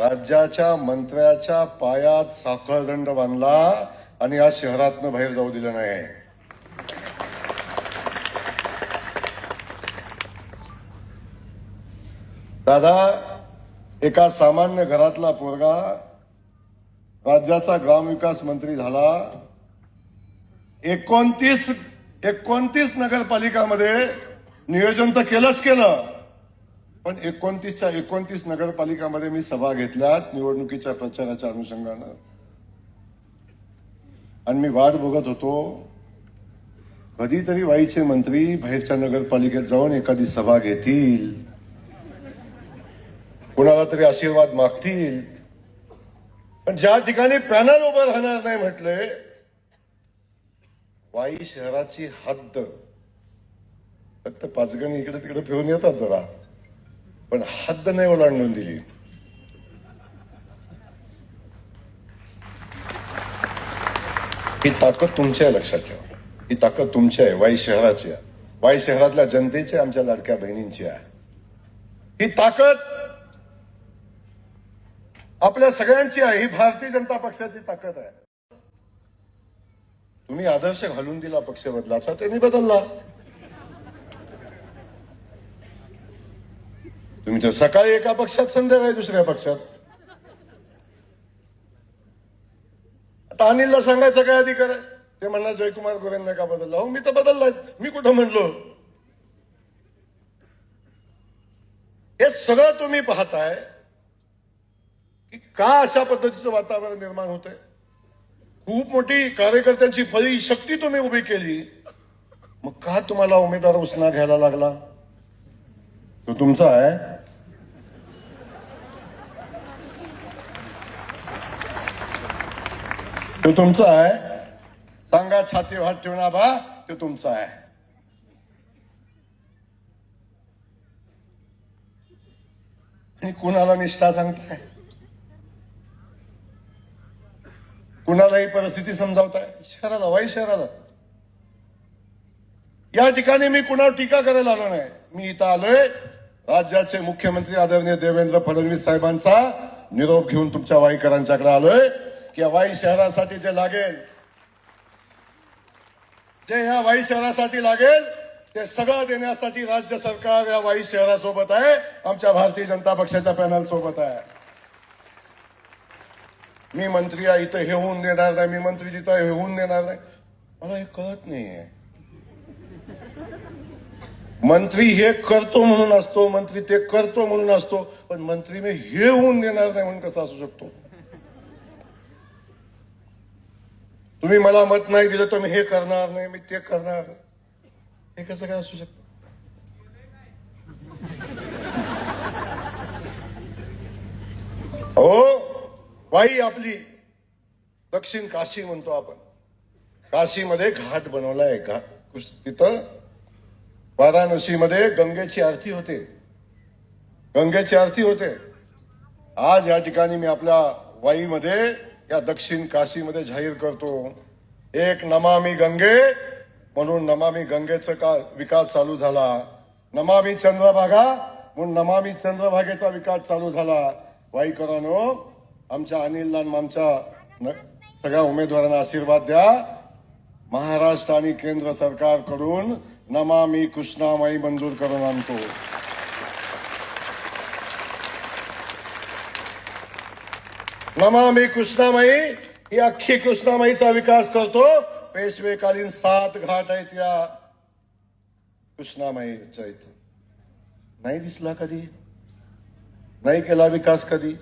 राज्याच्या मंत्र्याच्या पायात साखळदंड बांधला आणि आज शहरातनं बाहेर जाऊ दिलं नाही. दादा एका सामान्य घरातला पोरगा राज्याचा ग्रामविकास मंत्री झाला. एकोणतीस एकोणतीस नगरपालिकामध्ये नियोजन तर केलंच केलं. पण एकोणतीसच्या एकोणतीस नगरपालिकामध्ये मी सभा घेतल्यात निवडणुकीच्या प्रचाराच्या अनुषंगानं. आणि मी वाट बघत होतो कधीतरी वाईचे मंत्री बाहेरच्या नगरपालिकेत जाऊन एखादी सभा घेतील. कोणाला तरी आशीर्वाद मागतील. पण ज्या ठिकाणी पॅनल उभं राहणार नाही म्हटले वाई शहराची हद्द. फक्त पाचगणी इकडे तिकडे फिरून येतात जरा. पण हद्द नाही ओलांडून दिली. ही ताकद तुमची आहे लक्षात ठेवा. ही ताकद तुमची आहे वाई शहराची आहे. वाई शहरातल्या जनतेची आमच्या लाडक्या बहिणींची आहे. ही ताकद आपल्या सगळ्यांची आहे ही भारतीय जनता पक्षाची ताकद आहे. तुम्ही आदर्श घालून दिला पक्ष बदलाचा त्यांनी बदलला. तुम्ही तर सकाळी एका पक्षात संध्याकाळी दुसऱ्या पक्षात. आता अनिलला सांगायचं काय अधिकार आहे? ते म्हणणार जयकुमार गोरेंना का बदलला हो मी तर बदललाय. मी कुठं म्हणलो? हे सगळं तुम्ही पाहताय की का अशा पद्धतीचं वातावरण निर्माण होतंय? खूप मोठी कार्यकर्त्यांची फळी शक्ती तुम्ही उभी केली. मग का तुम्हाला उमेदवार उसना घ्यायला लागला? तो तुमचा आहे. तो तुमचा आहे. सांगा छाती हात ठेवणा बा तो तुमचा आहे. आणि कुणाला निष्ठा सांगताय? कुणाला ही परिस्थिती समजावताय? शहराला वाई शहराला. या ठिकाणी मी कुणावर टीका करायला आलो नाही. मी इथं आलोय. राज्याचे मुख्यमंत्री आदरणीय देवेंद्र फडणवीस साहेबांचा निरोप घेऊन तुमच्या वाईकरांच्याकडे आलोय. की वाई शहरासाठी जे लागेल जे ह्या वाई शहरासाठी लागेल ते सगळं देण्यासाठी राज्य सरकार या वाई शहरासोबत आहे आमच्या भारतीय जनता पक्षाच्या पॅनल सोबत आहे. मी मंत्री आहे इथं हे होऊन देणार नाही मी मंत्री तिथं हे होऊन देणार नाही. मला हे कळत नाहीये. मंत्री हे करतो म्हणून असतो मंत्री ते करतो म्हणून असतो पण मंत्री मी हे होऊन देणार नाही म्हणून कसं असू शकतो? तुम्ही मला मत नाही दिलं तर मी हे करणार नाही मी ते करणार. नाही. हे कसं काय असू शकतं? हो वाई आपली. दक्षिण काशी म्हणतो आपण. काशीमध्ये घाट बनवलाय घाट तिथं वाराणसीमध्ये गंगेची आरती होते. गंगेची आरती होते. आज या ठिकाणी मी आपल्या वाईमध्ये या दक्षिण काशीमध्ये जाहीर करतो. एक नमामी गंगे म्हणून नमामी गंगेचा का विकास चालू झाला. नमामी चंद्रभागा म्हणून नमामी चंद्रभागेचा विकास चालू झाला. वाईकरांनो आमच्या अनिल आमच्या न- सगळ्या उमेदवारांना आशीर्वाद द्या. महाराष्ट्र आणि केंद्र सरकारकडून नमामी कृष्णामाई मंजूर करून आणतो. नमामी कृष्णामाई ही अख्खी कृष्णामाईचा विकास करतो. पेशवेकालीन सात घाट आहेत या कृष्णामाईच्या इथं. नाही दिसला कधी? नाही केला विकास कधी?